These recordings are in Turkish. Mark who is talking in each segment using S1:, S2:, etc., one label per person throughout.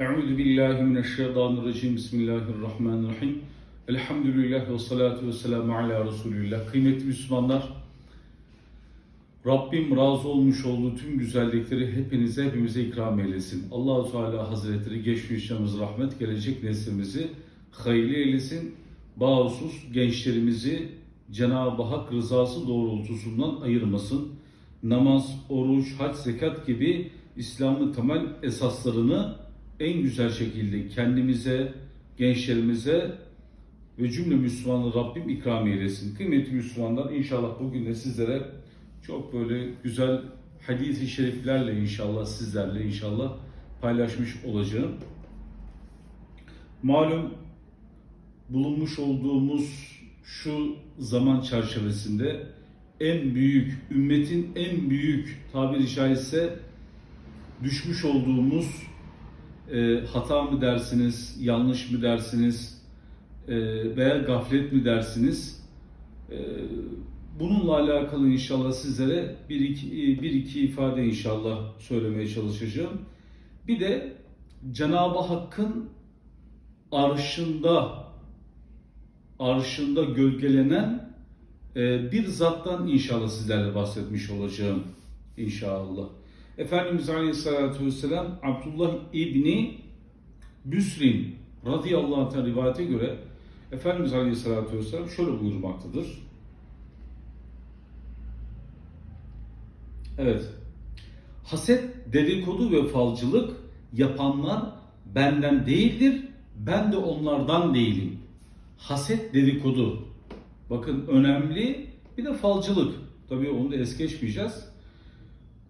S1: Euzu billahi mineşşeytanirracim. Bismillahirrahmanirrahim. Elhamdülillah ve salatu ve selamu ala Resulillah. Kıymetli Müslümanlar, Rabbim razı olmuş olduğu tüm güzellikleri hepinize, hepimize ikram eylesin. Allahu Teala Hazretleri geçmişlerimiz rahmet, gelecek neslimizi hayırlı eylesin. Bağımsız gençlerimizi Cenab-ı Hak rızası doğrultusundan ayırmasın. Namaz, oruç, hac, zekat gibi İslam'ın temel esaslarını en güzel şekilde kendimize, gençlerimize ve cümle Müslümanları Rabbim ikram eylesin. Kıymetli Müslümanlar inşallah bugün de sizlere çok böyle güzel hadis-i şeriflerle inşallah sizlerle inşallah paylaşmış olacağım. Malum bulunmuş olduğumuz şu zaman çerçevesinde en büyük, ümmetin en büyük tabiri caizse düşmüş olduğumuz e, hata mı dersiniz, yanlış mı dersiniz e, veya gaflet mi dersiniz? E, bununla alakalı inşallah sizlere bir iki, bir iki ifade inşallah söylemeye çalışacağım. Bir de Cenab-ı Hakk'ın arşında arşında gölgelenen e, bir zattan inşallah sizlerle bahsetmiş olacağım inşallah. Efendimiz Aleyhisselatü Vesselam Abdullah İbni Büsrin radıyallahu anh rivayete göre Efendimiz Aleyhisselatü Vesselam şöyle buyurmaktadır. Evet. Haset, dedikodu ve falcılık yapanlar benden değildir, ben de onlardan değilim. Haset, dedikodu. Bakın önemli bir de falcılık. Tabii onu da es geçmeyeceğiz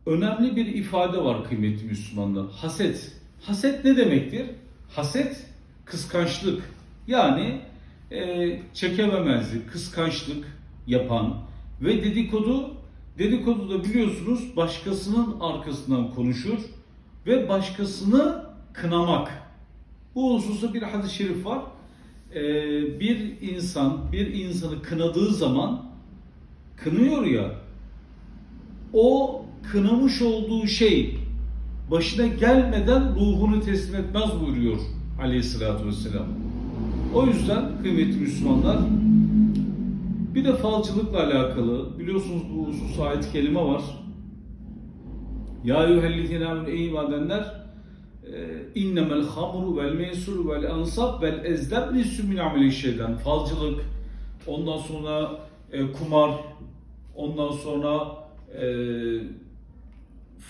S1: önemli bir ifade var kıymetli Müslümanlar. Haset. Haset ne demektir? Haset kıskançlık. Yani e, çekememezlik, kıskançlık yapan ve dedikodu dedikodu da biliyorsunuz başkasının arkasından konuşur ve başkasını kınamak. Bu hususta bir hadis-i şerif var. E, bir insan bir insanı kınadığı zaman kınıyor ya o kınamış olduğu şey başına gelmeden ruhunu teslim etmez buyuruyor aleyhissalatü vesselam. O yüzden kıymetli Müslümanlar bir de falcılıkla alakalı biliyorsunuz bu husus ayet kelime var. Ya eyyühellezine amenu ey imadenler innemel hamru vel meysur vel ansab vel ezdeb lissü min ameli şeyden falcılık ondan sonra e, kumar ondan sonra e,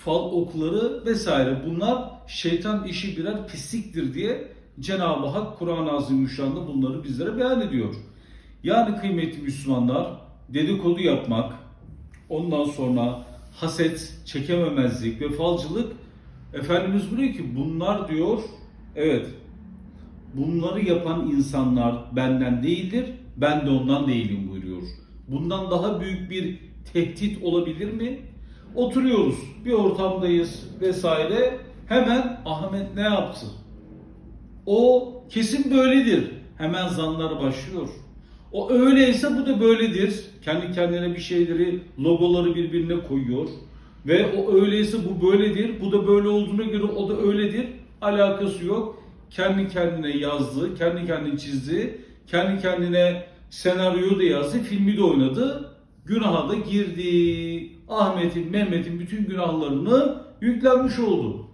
S1: fal okları vesaire bunlar şeytan işi birer pisliktir diye Cenab-ı Hak Kur'an-ı Azimüşşan'da bunları bizlere beyan ediyor. Yani kıymetli Müslümanlar dedikodu yapmak, ondan sonra haset, çekememezlik ve falcılık Efendimiz buyuruyor ki bunlar diyor evet bunları yapan insanlar benden değildir ben de ondan değilim buyuruyor. Bundan daha büyük bir tehdit olabilir mi? Oturuyoruz, bir ortamdayız vesaire. Hemen Ahmet ne yaptı? O kesin böyledir. Hemen zanlar başlıyor. O öyleyse bu da böyledir. Kendi kendine bir şeyleri, logoları birbirine koyuyor. Ve o öyleyse bu böyledir. Bu da böyle olduğuna göre o da öyledir. Alakası yok. Kendi kendine yazdı, kendi kendine çizdi, kendi kendine senaryoyu da yazdı, filmi de oynadı. Günaha da girdi. Ahmet'in, Mehmet'in bütün günahlarını yüklenmiş oldu.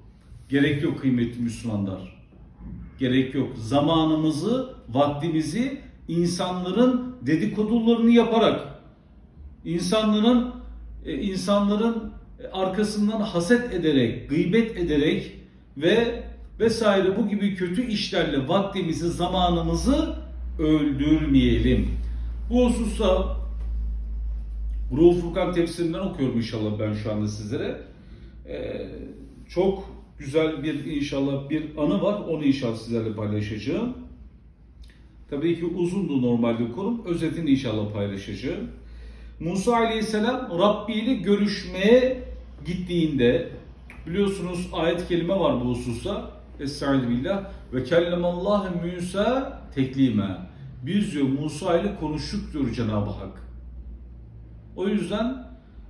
S1: Gerek yok kıymetli Müslümanlar. Gerek yok. Zamanımızı, vaktimizi insanların dedikodularını yaparak, insanların e, insanların arkasından haset ederek, gıybet ederek ve vesaire bu gibi kötü işlerle vaktimizi, zamanımızı öldürmeyelim. Bu hususta Ruhul Furkan tefsirinden okuyorum inşallah ben şu anda sizlere. Ee, çok güzel bir inşallah bir anı var. Onu inşallah sizlerle paylaşacağım. Tabii ki uzundu normalde konum. Özetini inşallah paylaşacağım. Musa Aleyhisselam Rabbi ile görüşmeye gittiğinde biliyorsunuz ayet kelime var bu hususta. Estaizu billah. Ve kellemallahu Musa teklime. Biz diyor Musa ile konuştuk diyor Cenab-ı Hak. O yüzden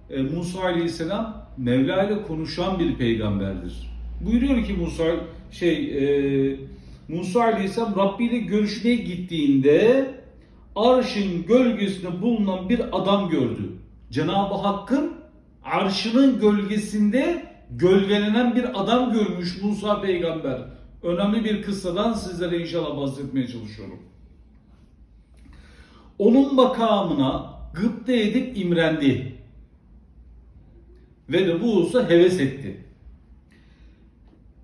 S1: e, Musa Aleyhisselam Mevla ile konuşan bir peygamberdir. Buyuruyor ki Musa şey e, Musa Aleyhisselam Rabbi ile görüşmeye gittiğinde arşın gölgesinde bulunan bir adam gördü. Cenab-ı Hakk'ın arşının gölgesinde gölgelenen bir adam görmüş Musa peygamber. Önemli bir kıssadan sizlere inşallah bahsetmeye çalışıyorum. Onun makamına gıpta edip imrendi. Ve de bu hususa heves etti.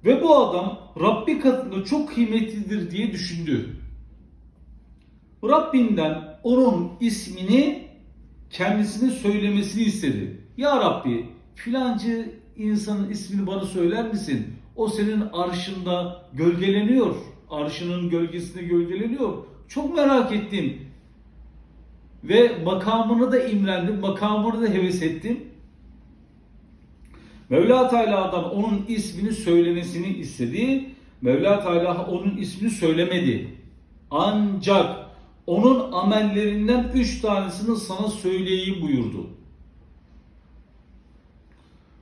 S1: Ve bu adam Rabbi katında çok kıymetlidir diye düşündü. Rabbinden onun ismini kendisine söylemesini istedi. Ya Rabbi filancı insanın ismini bana söyler misin? O senin arşında gölgeleniyor. Arşının gölgesinde gölgeleniyor. Çok merak ettim. Ve makamını da imrendim, makamını da heves ettim. Mevla Teala'dan onun ismini söylemesini istedi. Mevla Teala onun ismini söylemedi. Ancak onun amellerinden üç tanesini sana söyleyeyim buyurdu.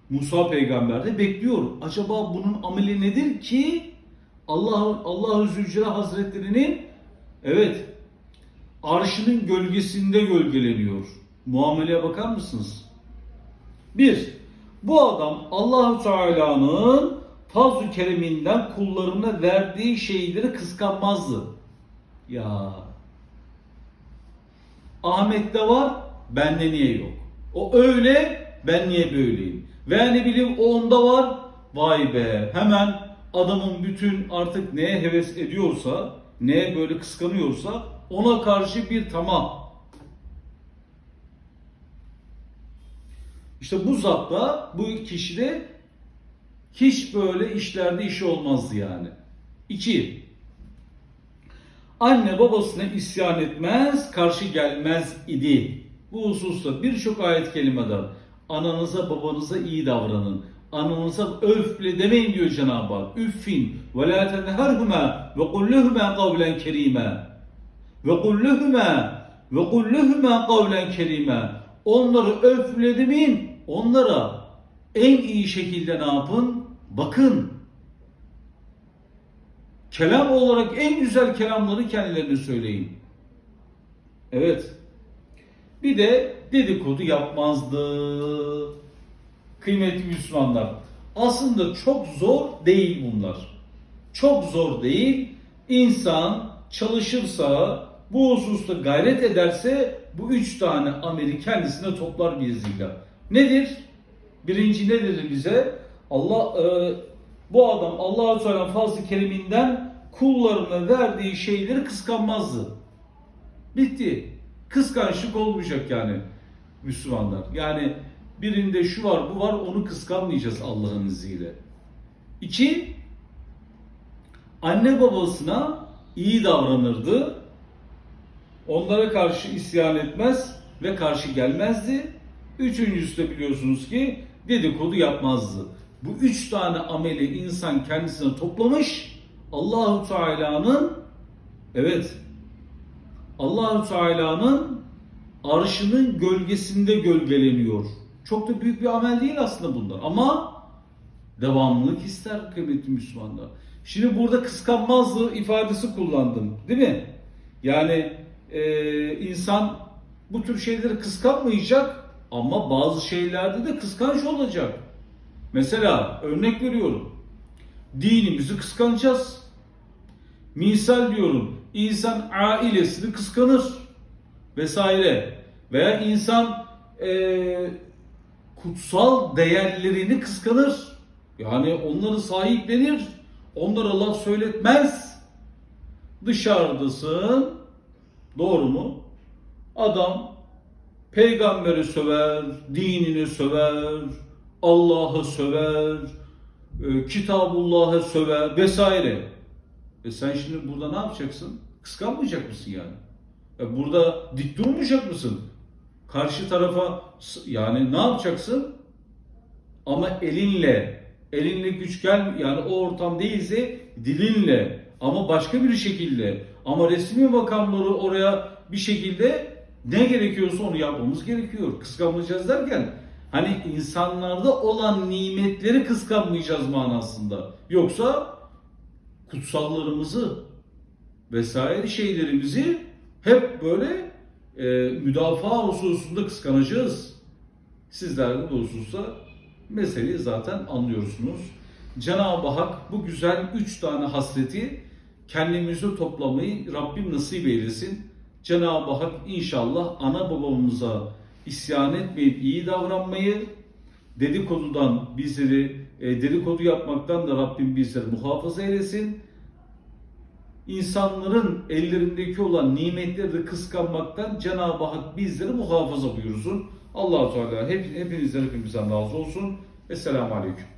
S1: Musa peygamber de bekliyor. Acaba bunun ameli nedir ki Allah Allahu Zülcelal Hazretleri'nin evet arşının gölgesinde gölgeleniyor. Muameleye bakar mısınız? Bir, bu adam Allahu Teala'nın fazl-ı kereminden kullarına verdiği şeyleri kıskanmazdı. Ya Ahmet'te var, bende niye yok? O öyle, ben niye böyleyim? Ve ne bileyim o onda var, vay be hemen adamın bütün artık neye heves ediyorsa, neye böyle kıskanıyorsa ona karşı bir tamam. İşte bu zatta, bu kişide hiç böyle işlerde işi olmazdı yani. İki, anne babasına isyan etmez, karşı gelmez idi. Bu hususta birçok ayet kelimede ananıza babanıza iyi davranın. Ananıza öf bile demeyin diyor Cenab-ı Hak. Üffin ve la tenherhuma ve kulluhuma kavlen kerime. Ve kulluhuma ve kulluhuma kavlen kerime. Onları öfle demeyin. Onlara en iyi şekilde ne yapın? Bakın. Kelam olarak en güzel kelamları kendilerine söyleyin. Evet. Bir de dedikodu yapmazdı. Kıymetli Müslümanlar. Aslında çok zor değil bunlar. Çok zor değil. İnsan çalışırsa, bu hususta gayret ederse bu üç tane ameli kendisine toplar biiznillah. Nedir? Birinci nedir bize? Allah e, bu adam Allahu Teala fazl-ı kereminden kullarına verdiği şeyleri kıskanmazdı. Bitti. Kıskançlık olmayacak yani Müslümanlar. Yani birinde şu var bu var onu kıskanmayacağız Allah'ın izniyle. İki, anne babasına iyi davranırdı. Onlara karşı isyan etmez ve karşı gelmezdi. Üçüncüsü de biliyorsunuz ki dedikodu yapmazdı. Bu üç tane ameli insan kendisine toplamış. Allahu Teala'nın evet Allahu Teala'nın arşının gölgesinde gölgeleniyor. Çok da büyük bir amel değil aslında bunlar ama devamlılık ister kıymetli Müslümanlar. Şimdi burada kıskanmazlığı ifadesi kullandım değil mi? Yani e, insan bu tür şeyleri kıskanmayacak ama bazı şeylerde de kıskanç olacak. Mesela örnek veriyorum. Dinimizi kıskanacağız. Misal diyorum. insan ailesini kıskanır. Vesaire. Veya insan e, kutsal değerlerini kıskanır. Yani onları sahiplenir. Onlara laf söyletmez. Dışarıdasın. Doğru mu? Adam peygamberi söver, dinini söver, Allah'ı söver, e, Kitabullah'ı söver vesaire. E sen şimdi burada ne yapacaksın? Kıskanmayacak mısın yani? E burada dik durmayacak mısın? Karşı tarafa yani ne yapacaksın? Ama elinle, elinle güç gel yani o ortam değilse dilinle ama başka bir şekilde ama resmi makamları oraya bir şekilde ne gerekiyorsa onu yapmamız gerekiyor. Kıskanmayacağız derken hani insanlarda olan nimetleri kıskanmayacağız manasında. Yoksa kutsallarımızı vesaire şeylerimizi hep böyle e, müdafaa hususunda kıskanacağız. Sizler de bu hususta meseleyi zaten anlıyorsunuz. Cenab-ı Hak bu güzel üç tane hasreti kendimizde toplamayı Rabbim nasip eylesin. Cenab-ı Hak inşallah ana babamıza isyan etmeyip iyi davranmayı, dedikodudan bizleri, e, dedikodu yapmaktan da Rabbim bizleri muhafaza eylesin. İnsanların ellerindeki olan nimetleri de kıskanmaktan Cenab-ı Hak bizleri muhafaza buyursun. allah Teala hep, hepinizden hepimizden razı olsun. Esselamu Aleyküm.